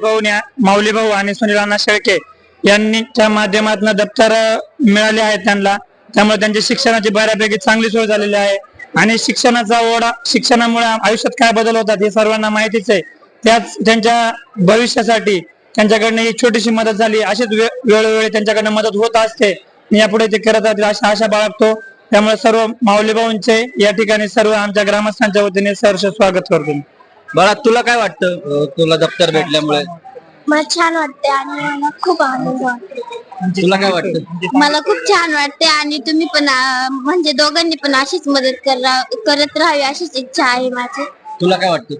माऊली भाऊ आणि सुनील अण्णा शेळके यांनीच्या माध्यमातून दप्तर मिळाले आहेत त्यांना. त्यामुळे त्यांच्या शिक्षणाची बऱ्यापैकी चांगली सोय झालेली आहे. आणि शिक्षणाचा ओढा शिक्षणामुळे आयुष्यात काय बदल होतात हे सर्वांना माहितीच आहे. त्याच त्यांच्या भविष्यासाठी त्यांच्याकडनं ही छोटीशी मदत झाली. अशीच वेळोवेळी त्यांच्याकडनं मदत होत असते. यापुढे ते करत राहतील अशा आशा बाळगतो. त्यामुळे सर्व माऊली भाऊंचे या ठिकाणी सर्व आमच्या ग्रामस्थांच्या वतीने सहर्ष स्वागत करतो बाळा तुला काय वाटतं? तुला दप्तर भेटल्यामुळे? मला छान वाटते आणि मला खूप आनंद वाटतो तुला काय वाटतं? मला खूप छान वाटते आणि तुम्ही पण अं, म्हणजे दोघांनी पण अशीच मदत करा करत राहावी अशीच इच्छा आहे माझी. तुला काय वाटतं?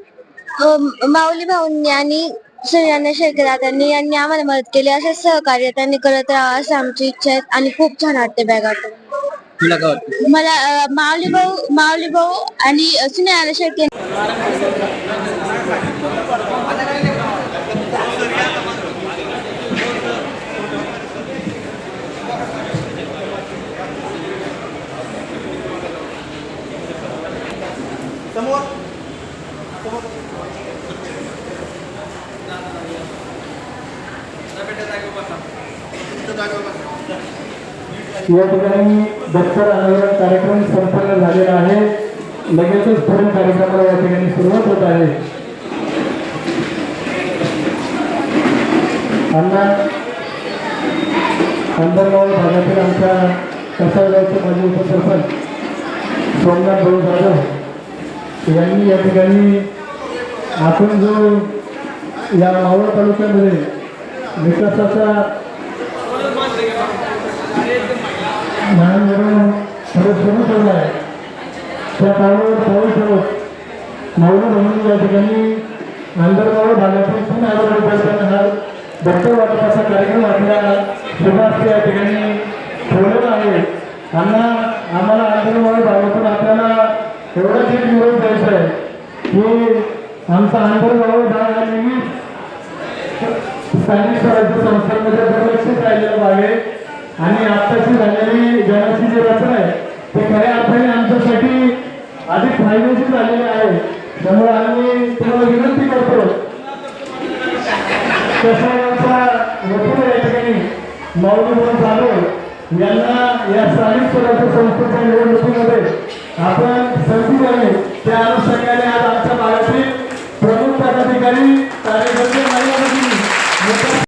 अं, माऊली भाऊंनी आणि सूर्याने शेखदादांनी यांनी आम्हाला मदत केली. असं सहकार्य त्यांनी करत राहावं असं आमची इच्छा आहे आणि खूप छान वाटते बॅगातून तुला काय वाटतं? मला अं, माऊली भाऊ माऊली भाऊ आणि सुनील समोर. या ठिकाणी दप्तर अनावरण कार्यक्रम संपन्न झालेला आहे. लगेचच पुढील कार्यक्रमाला या ठिकाणी सुरुवात होत आहे. अण्णा अंबरगाव भागातील आमच्या कसाळगावचे माजी उपसरपंच सोमनाथ भाऊ जाधव. यांनी या ठिकाणी आपण जो या मावळ तालुक्यामध्ये विकासाचा लहान खरं सुरू आहे त्या काळावर सर्व सर्व मावळ म्हणून या ठिकाणी अंतर्गाव भागातून तीन हजार रुपयाचा हा दत्त वाटपाचा कार्यक्रम आपल्या सुभाष या ठिकाणी ठेवलेला आहे. त्यांना आम्हाला आंदोलन भागातून आपल्याला एवढा एक निरोप द्यायचा आहे की आमचा अंतर्गाव भाग हा स्थानिक स्वराज्य संस्थांमध्ये दुर्लक्षित राहिलेला भाग आहे आणि आत्ताची झालेली जनाची जी रचना आहे ते खऱ्या अर्थाने आमच्यासाठी अधिक फायदेशीर झालेली आहे. त्यामुळे आम्ही तुम्हाला विनंती करतो. कसायांचा वकील या ठिकाणी माऊली म्हणून यांना या स्थानिक स्वराज्य संस्थेच्या निवडणुकीमध्ये आपण संधी त्या अनुषंगाने आज आमच्या